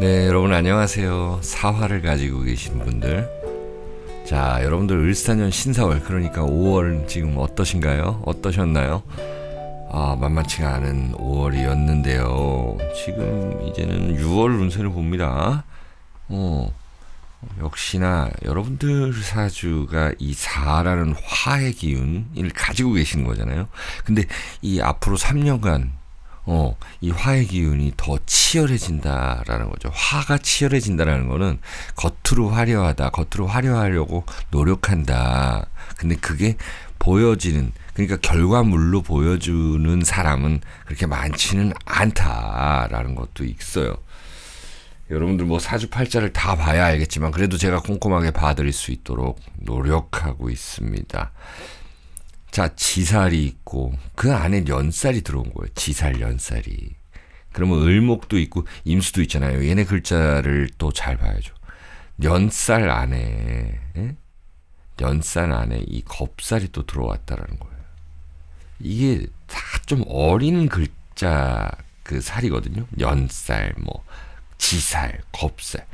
네, 여러분 안녕하세요. 사화를 가지고 계신 분들. 자, 여러분들 을사년 신사월 그러니까 5월 지금 어떠신가요? 어떠셨나요? 아, 만만치가 않은 5월이었는데요. 지금 이제는 6월 운세를 봅니다. 어. 역시나 여러분들 사주가 이 4라는 화의 기운을 가지고 계시는 거잖아요. 근데 이 앞으로 3년간 어, 이 화의 기운이 더 치열해진다라는 거죠. 화가 치열해진다라는 거는 겉으로 화려하다, 겉으로 화려하려고 노력한다. 근데 그게 보여지는, 그러니까 결과물로 보여주는 사람은 그렇게 많지는 않다라는 것도 있어요. 여러분들 뭐 사주팔자를 다 봐야 알겠지만 그래도 제가 꼼꼼하게 봐드릴 수 있도록 노력하고 있습니다. 자, 지살이 있고 그 안에 연살이 들어온 거예요. 지살 연살이. 그러면 을목도 있고 임수도 있잖아요. 얘네 글자를 또 잘 봐야죠. 연살 안에 예? 연살 안에 이 겁살이 또 들어왔다라는 거예요. 이게 다 좀 어린 글자 그 살이거든요. 연살 뭐 지살, 겁살.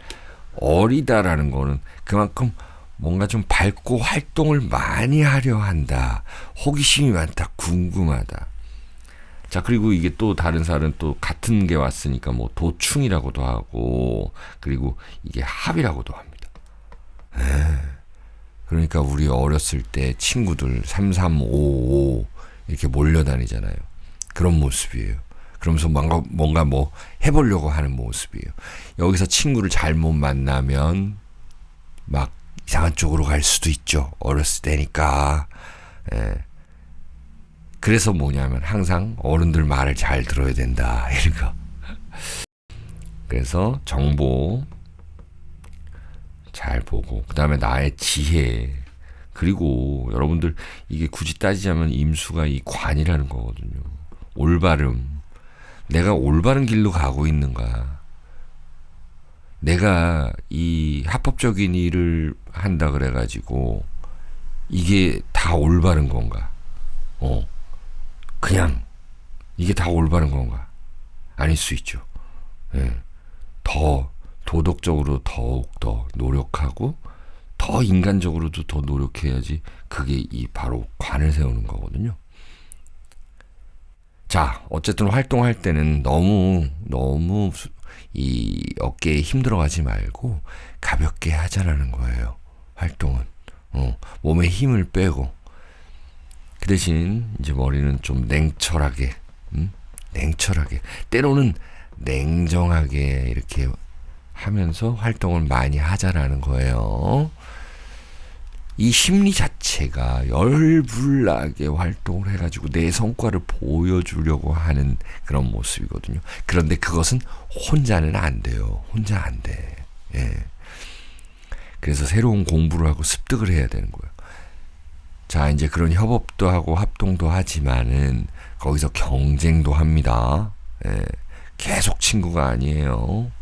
어리다라는 거는 그만큼 뭔가 좀 밝고 활동을 많이 하려 한다. 호기심이 많다. 궁금하다. 자, 그리고 이게 또 다른 살은 또 같은 게 왔으니까 뭐 도충이라고도 하고, 그리고 이게 합이라고도 합니다. 에, 그러니까 우리 어렸을 때 친구들 3355 이렇게 몰려다니잖아요. 그런 모습이에요. 그러면서 뭔가, 뭔가 뭐 해보려고 하는 모습이에요. 여기서 친구를 잘못 만나면 막 이상한 쪽으로 갈 수도 있죠. 어렸을 때니까. 예. 그래서 뭐냐면 항상 어른들 말을 잘 들어야 된다. 이런 거. 그래서 정보 잘 보고 그 다음에 나의 지혜 그리고 여러분들 이게 굳이 따지자면 임수가 이 관이라는 거거든요. 올바름 내가 올바른 길로 가고 있는가 내가 이 합법적인 일을 한다 그래가지고 이게 다 올바른 건가? 어, 그냥 이게 다 올바른 건가? 아닐 수 있죠. 예. 더 도덕적으로 더욱 더 노력하고 더 인간적으로도 더 노력해야지 그게 이 바로 관을 세우는 거거든요. 자, 어쨌든 활동할 때는 너무 너무 이 어깨에 힘들어가지 말고 가볍게 하자라는 거예요. 활동은 어, 몸에 힘을 빼고 그 대신 이제 머리는 좀 냉철하게, 음? 냉철하게 때로는 냉정하게 이렇게 하면서 활동을 많이 하자라는 거예요. 이 심리 자체가 열불나게 활동을 해가지고 내 성과를 보여주려고 하는 그런 모습이거든요. 그런데 그것은 혼자는 안 돼요. 혼자 안 돼. 예. 그래서 새로운 공부를 하고 습득을 해야 되는 거예요. 자, 이제 그런 협업도 하고 합동도 하지만은 거기서 경쟁도 합니다. 예. 계속 친구가 아니에요.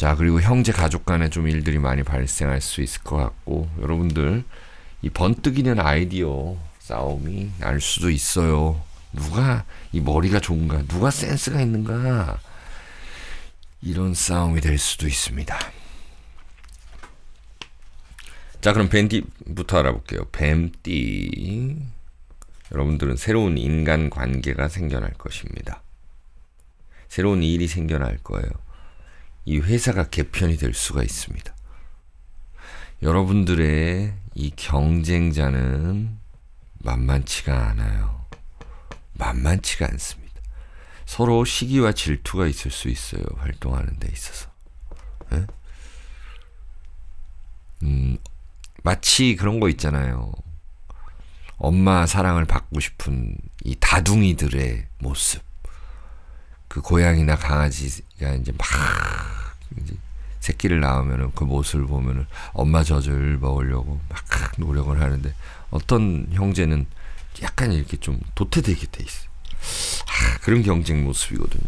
자, 그리고 형제 가족 간에 좀 일들이 많이 발생할 수 있을 것 같고, 여러분들, 이 번뜩이는 아이디어 싸움이 날 수도 있어요. 누가 이 머리가 좋은가? 누가 센스가 있는가? 이런 싸움이 될 수도 있습니다. 자, 그럼 뱀띠부터 알아볼게요. 뱀띠. 여러분들은 새로운 인간 관계가 생겨날 것입니다. 새로운 일이 생겨날 거예요. 이 회사가 개편이 될 수가 있습니다. 여러분들의 이 경쟁자는 만만치가 않아요. 만만치가 않습니다. 서로 시기와 질투가 있을 수 있어요. 활동하는 데 있어서. 네? 음, 마치 그런 거 있잖아요. 엄마 사랑을 받고 싶은 이 다둥이들의 모습. 그 고양이나 강아지가 이제 막 이제 새끼를 낳으면은 그 모습을 보면은 엄마 젖을 먹으려고 막 노력을 하는데 어떤 형제는 약간 이렇게 좀 도태되게 돼 있어. 아, 그런 경쟁 모습이거든요.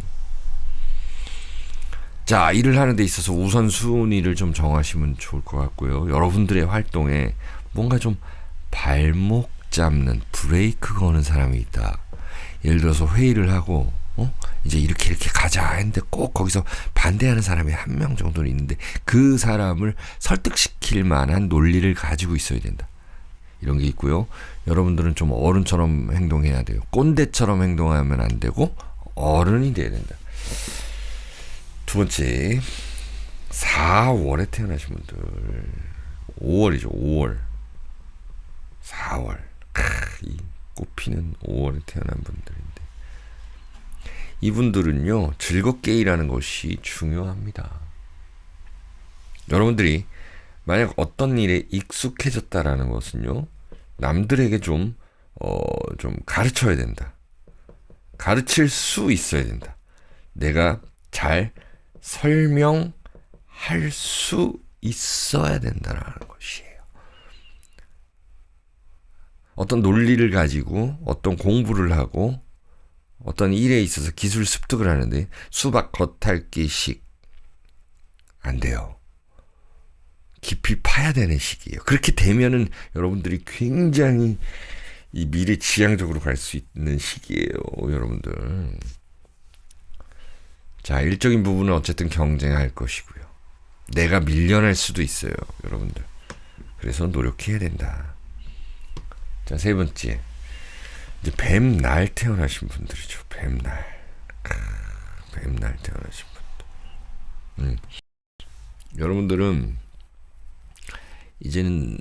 자, 일을 하는 데 있어서 우선순위를 좀 정하시면 좋을 것 같고요. 여러분들의 활동에 뭔가 좀 발목 잡는 브레이크 거는 사람이 있다. 예를 들어서 회의를 하고 어? 이제 이렇게 이렇게 가자 했는데 꼭 거기서 반대하는 사람이 한 명 정도는 있는데 그 사람을 설득시킬 만한 논리를 가지고 있어야 된다. 이런 게 있고요. 여러분들은 좀 어른처럼 행동해야 돼요. 꼰대처럼 행동하면 안 되고 어른이 돼야 된다. 두 번째, 4월에 태어나신 분들. 5월이죠, 5월. 4월. 크, 이 꽃피는 5월에 태어난 분들인데. 이분들은요, 즐겁게 일하는 것이 중요합니다. 여러분들이 만약 어떤 일에 익숙해졌다라는 것은요, 남들에게 좀, 어, 좀 가르쳐야 된다. 가르칠 수 있어야 된다. 내가 잘 설명할 수 있어야 된다라는 것이에요. 어떤 논리를 가지고 어떤 공부를 하고 어떤 일에 있어서 기술 습득을 하는데 수박 겉핥기식 안 돼요. 깊이 파야 되는 시기예요. 그렇게 되면은 여러분들이 굉장히 이 미래 지향적으로 갈 수 있는 시기예요, 여러분들. 자, 일적인 부분은 어쨌든 경쟁할 것이고요. 내가 밀려날 수도 있어요, 여러분들. 그래서 노력해야 된다. 자, 세 번째. 이제 뱀날 태어나신 분들이죠. 뱀날. 크, 뱀날 태어나신 분들. 음. 여러분들은 이제는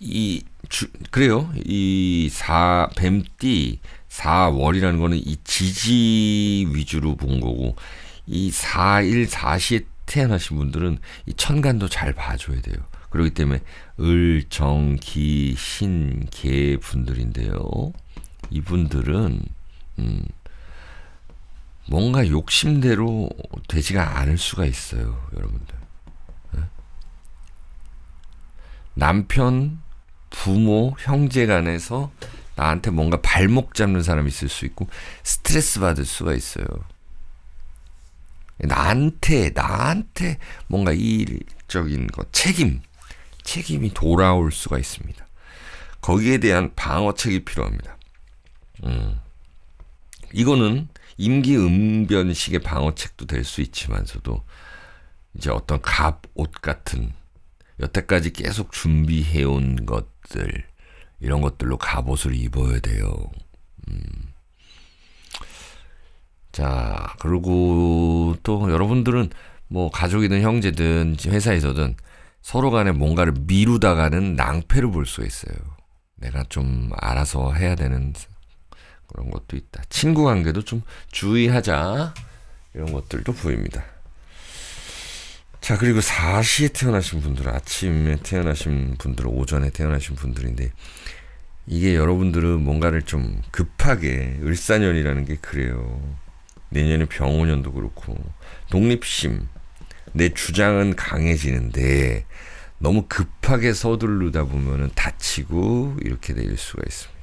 이 주, 그래요. 이 사 뱀띠 4월이라는 거는 이 지지 위주로 본 거고 이 4일 4시에 태어나신 분들은 이 천간도 잘 봐줘야 돼요. 그렇기 때문에 을, 정, 기, 신, 개 분들인데요. 이분들은 음, 뭔가 욕심대로 되지가 않을 수가 있어요, 여러분들. 네? 남편, 부모, 형제 간에서 나한테 뭔가 발목 잡는 사람이 있을 수 있고 스트레스 받을 수가 있어요. 나한테 나한테 뭔가 일적인 것 책임 책임이 돌아올 수가 있습니다. 거기에 대한 방어책이 필요합니다. 음. 이거는 임기응변식의 방어책도 될 수 있지만서도 이제 어떤 갑옷 같은 여태까지 계속 준비해온 것들 이런 것들로 갑옷을 입어야 돼요. 음. 자, 그리고 또 여러분들은 뭐 가족이든 형제든 회사에서든 서로 간에 뭔가를 미루다가는 낭패를 볼 수가 있어요. 내가 좀 알아서 해야 되는 그런 것도 있다. 친구 관계도 좀 주의하자. 이런 것들도 보입니다. 자, 그리고 4시에 태어나신 분들, 아침에 태어나신 분들, 오전에 태어나신 분들인데, 이게 여러분들은 뭔가를 좀 급하게, 을사년이라는 게 그래요. 내년에 병오년도 그렇고, 독립심, 내 주장은 강해지는데, 너무 급하게 서두르다 보면은 다치고, 이렇게 될 수가 있습니다.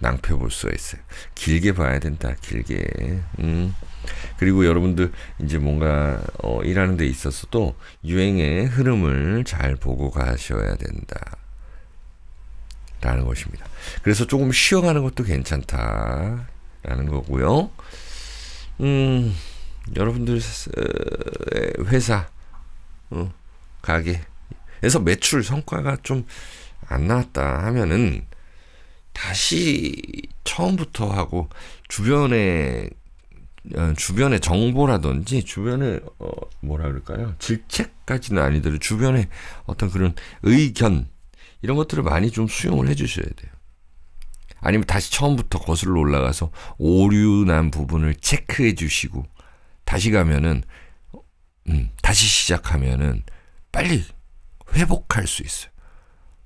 낭패 볼 수가 있어요. 길게 봐야 된다, 길게. 음. 그리고 여러분들 이제 뭔가 어, 일하는 데 있어서도 유행의 흐름을 잘 보고 가셔야 된다. 라는 것입니다. 그래서 조금 쉬어가는 것도 괜찮다. 라는 거고요. 음, 여러분들 회사, 어, 가게에서 매출 성과가 좀 안 나왔다 하면은 다시 처음부터 하고 주변에 어, 주변의 정보라든지 주변의 어 뭐라 그럴까요? 질책까지는 아니더라도 주변의 어떤 그런 의견 이런 것들을 많이 좀 수용을 해 주셔야 돼요. 아니면 다시 처음부터 거슬러 올라가서 오류난 부분을 체크해 주시고 다시 가면은 음, 다시 시작하면은 빨리 회복할 수 있어요.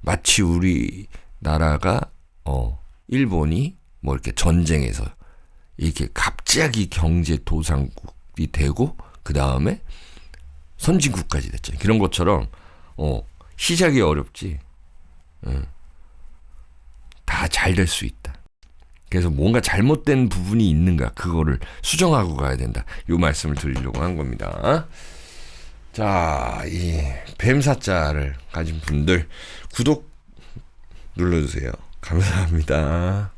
마치 우리 나라가 어 일본이 뭐 이렇게 전쟁에서 이렇게 갑자기 경제 도상국이 되고 그 다음에 선진국까지 됐잖아요. 그런 것처럼 어 시작이 어렵지. 어, 다잘 될 수 있다. 그래서 뭔가 잘못된 부분이 있는가 그거를 수정하고 가야 된다. 요 말씀을 드리려고 한 겁니다. 자, 이 뱀사자를 가진 분들 구독 눌러주세요. 감사합니다.